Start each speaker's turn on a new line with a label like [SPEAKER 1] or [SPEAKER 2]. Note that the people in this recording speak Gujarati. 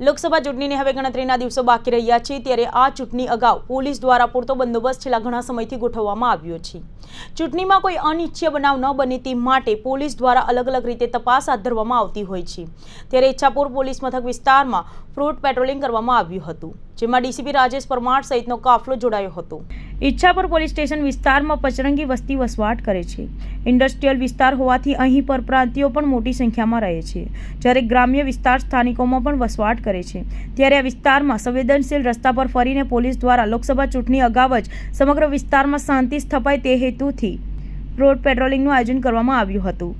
[SPEAKER 1] લોકસભા ચૂંટણીની હવે ગણતરીના દિવસો બાકી રહ્યા છે, ત્યારે આ ચૂંટણી અગાઉ પોલીસ દ્વારા પૂરતો બંદોબસ્ત છેલ્લા ઘણા સમયથી ગોઠવવામાં આવ્યો છે. ચૂંટણીમાં કોઈ અનિચ્છીય બનાવ ન બને તે માટે પોલીસ દ્વારા અલગ અલગ રીતે તપાસ હાથ ધરવામાં આવતી હોય છે. ત્યારે ઈચ્છાપુર પોલીસ મથક વિસ્તારમાં ફ્રૂટ પેટ્રોલિંગ કરવામાં આવ્યું હતું. જેમાં ડીસીપી રાજેશ પરમાર સહિતનો કાફલો જોડાયો હતો. ઈચ્છાપર પોલીસ સ્ટેશન વિસ્તારમાં પચરંગી વસ્તી વસવાટ કરે છે. ઇન્ડસ્ટ્રીયલ વિસ્તાર હોવાથી અહીં પરપ્રાંતિયો પણ મોટી સંખ્યામાં રહે છે. જ્યારે ગ્રામ્ય વિસ્તાર સ્થાનિકોમાં પણ વસવાટ કરે છે. ત્યારે આ વિસ્તારમાં સંવેદનશીલ રસ્તા પર ફરીને પોલીસ દ્વારા લોકસભા ચૂંટણી અગાઉ જ સમગ્ર વિસ્તારમાં શાંતિ સ્થપાય તે હેતુથી રોડ પેટ્રોલિંગનું આયોજન કરવામાં આવ્યું હતું.